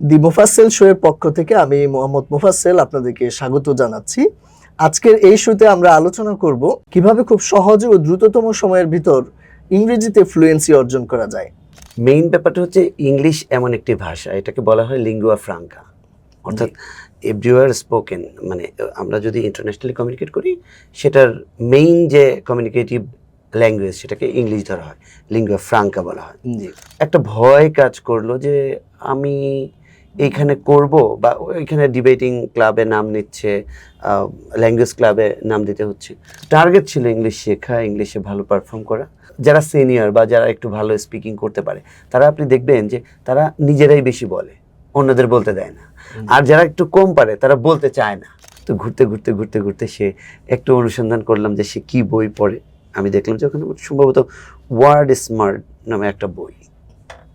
দি মুফাসেল show এর পক্ষ থেকে আমি মোহাম্মদ মুফাসেল আপনাদেরকে স্বাগত জানাচ্ছি। আজকের এই শোতে আমরা আলোচনা করব কীভাবে খুব সহজে ও দ্রুততম সময়ের ভিতর ইংরেজিতে ফ্লুয়েন্সি অর্জন করা যায়। মেইন ব্যাপারটা হচ্ছে ইংলিশ এমন একটি ভাষা এটাকে বলা হয় লিঙ্গুয়া ফ্রাঙ্কা অর্থাৎ এভরিওয়ার স্পোকেন মানে আমরা যদি ইন্টারন্যাশনালি কমিউনিকেট করি সেটার মেইন যে কমিউনিকেটিভ ল্যাঙ্গুয়েজ সেটাকে ইংলিশ ধরা হয় লিঙ্গুয়া ফ্রাঙ্কা বলা হয়। একটা ভয় কাজ করল যে আমি এইখানে করব বা ওইখানে ডিবেটিং ক্লাবে নাম নিচ্ছে ল্যাঙ্গুয়েজ ক্লাবে নাম দিতে হচ্ছে। টার্গেট ছিল ইংলিশ শেখা ইংলিশে ভালো পারফর্ম করা। যারা সিনিয়র বা যারা একটু ভালো স্পিকিং করতে পারে তারা আপনি দেখবেন যে তারা নিজেরাই বেশি বলে অন্যদের বলতে দেয় না। আর যারা একটু কম পারে তারা বলতে চায় না। তো ঘুরতে ঘুরতে ঘুরতে ঘুরতে সে একটু অনুসন্ধান করলাম যে সে কি বই পড়ে। আমি দেখলাম যে ওখানে সম্ভবত ওয়ার্ড স্মার্ট নামে একটা বই।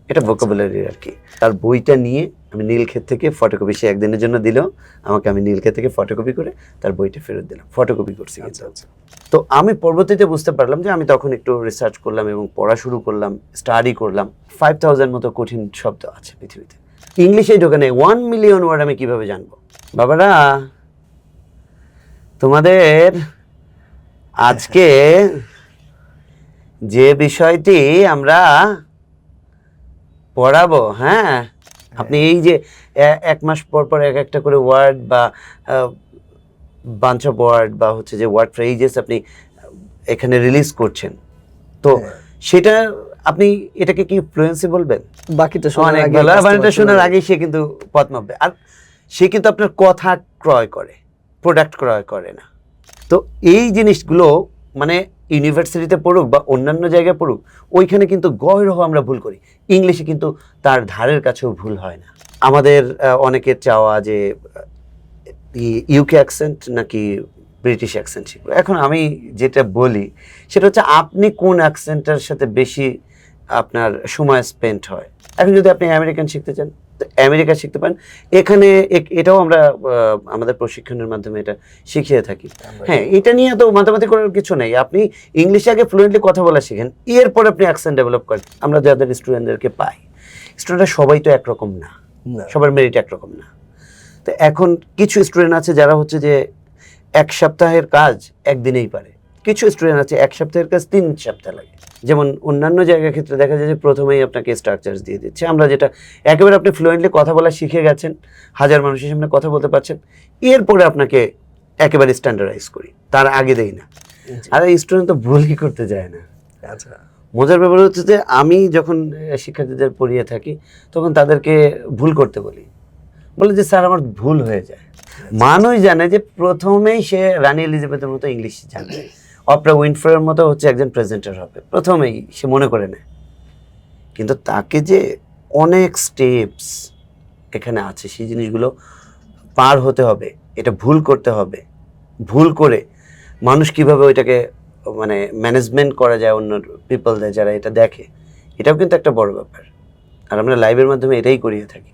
এটা ভোকাবুলারি আর কি। তার বইটা নিয়ে আমি নীলক্ষেত থেকে ফটোকপি সে একদিনের জন্য দিল আমাকে আমি নীলক্ষেত থেকে ফটোকপি করে তার বইটা ফেরত দিলাম। ফটোকপি করছি কিন্তু। আচ্ছা আচ্ছা। তো আমি পরবর্তীতে বুঝতে পারলাম যে আমি তখন একটু রিসার্চ করলাম এবং পড়া শুরু করলাম স্টাডি করলাম। ফাইভ থাউজেন্ড মতো কঠিন শব্দ আছে পৃথিবীতে। ইংলিশে ঢোকে নেই। ওয়ান মিলিয়ন ওয়ার্ড আমি কীভাবে জানব? বাবারা তোমাদের আজকে যে বিষয়টি আমরা পড়াবো হ্যাঁ? আপনি এই যে এক মাস পর পর এক একটা করে ওয়ার্ড বা বাঞ্চ ওয়ার্ড বা হচ্ছে যে ওয়ার্ড ফ্রেজেস আপনি এখানে রিলিজ করছেন। তো হ্যাঁ। সেটা আপনি এটাকে কি ফ্লুয়েন্সি বলবেন? বাকিটা শোনার অনেক আগে শোনার। আগেই সে কিন্তু পথ মাপবে আর সে কিন্তু আপনার কথা ক্রয় করে প্রোডাক্ট ক্রয় করে না। তো এই জিনিসগুলো মানে ইউনিভার্সিটিতে পড়ুক বা অন্যান্য জায়গায় পড়ুক, ওইখানে কিন্তু গয়রহ আমরা ভুল করি। ইংলিশে কিন্তু তার ধারের কাছেও ভুল হয় না। আমাদের অনেকের চাওয়া যে ইউকে অ্যাকসেন্ট নাকি ব্রিটিশ অ্যাকসেন্ট শিখব। এখন আমি যেটা বলি, সেটা হচ্ছে আপনি কোন অ্যাকসেন্টের সাথে বেশি আপনার সময় স্পেন্ড হয়? এখন যদি আপনি আমেরিকান শিখতে চান তো আমেরিকা শিখতে পারেন। এখানে এটাও আমরা আমাদের প্রশিক্ষণের মাধ্যমে এটা শিখিয়ে থাকি। হ্যাঁ এটা নিয়ে তো মাতামাতি করার কিছু নেই। আপনি ইংলিশে আগে ফ্লুয়েন্টলি কথা বলা শিখেন এরপর আপনি অ্যাকসেন্ট ডেভেলপ করেন। আমরা যাদের স্টুডেন্টদেরকে পাই স্টুডেন্টরা সবাই তো একরকম না। সবার মেরিট একরকম না। তো এখন কিছু স্টুডেন্ট আছে যারা হচ্ছে যে এক সপ্তাহের কাজ একদিনেই পারে। কিছু স্টুডেন্ট আছে এক সপ্তাহের কাজ তিন সপ্তাহ লাগে। যেমন অন্যান্য জায়গার ক্ষেত্রে দেখা যায় যে প্রথমেই আপনাকে স্ট্রাকচার দিয়ে দিচ্ছে। আমরা যেটা একেবারে আপনি ফ্লুয়েন্টলি কথা বলা শিখে গেছেন হাজার মানুষের সামনে কথা বলতে পারছেন এরপরে আপনাকে একেবারে স্ট্যান্ডার্ডাইজ করি। তার আগে দেই না। আর এই স্টুডেন্ট তো ভুলই করতে যায় না। আচ্ছা। মজার ব্যাপার হচ্ছে যে আমি যখন শিক্ষার্থীদের পড়িয়ে থাকি তখন তাদেরকে ভুল করতে বলি। বলে যে স্যার আমার ভুল হয়ে যায়। মানুষ জানে যে প্রথমেই সে রানী এলিজাবেথের মতো ইংলিশ জানে। অপরা উইনফ্রের মতো হচ্ছে একজন প্রেজেন্টার হবে। প্রথমেই সে মনে করে নেয়। কিন্তু তাকে যে অনেক স্টেপস এখানে আছে, সেই জিনিসগুলো পার হতে হবে, এটা ভুল করতে হবে। ভুল করে মানুষ কীভাবে ওইটাকে মানে ম্যানেজমেন্ট করা যায় অন্য পিপলদের যারা এটা দেখে, এটাও কিন্তু একটা বড় ব্যাপার। আর আমরা লাইভের মাধ্যমে এটাই করিয়ে থাকি।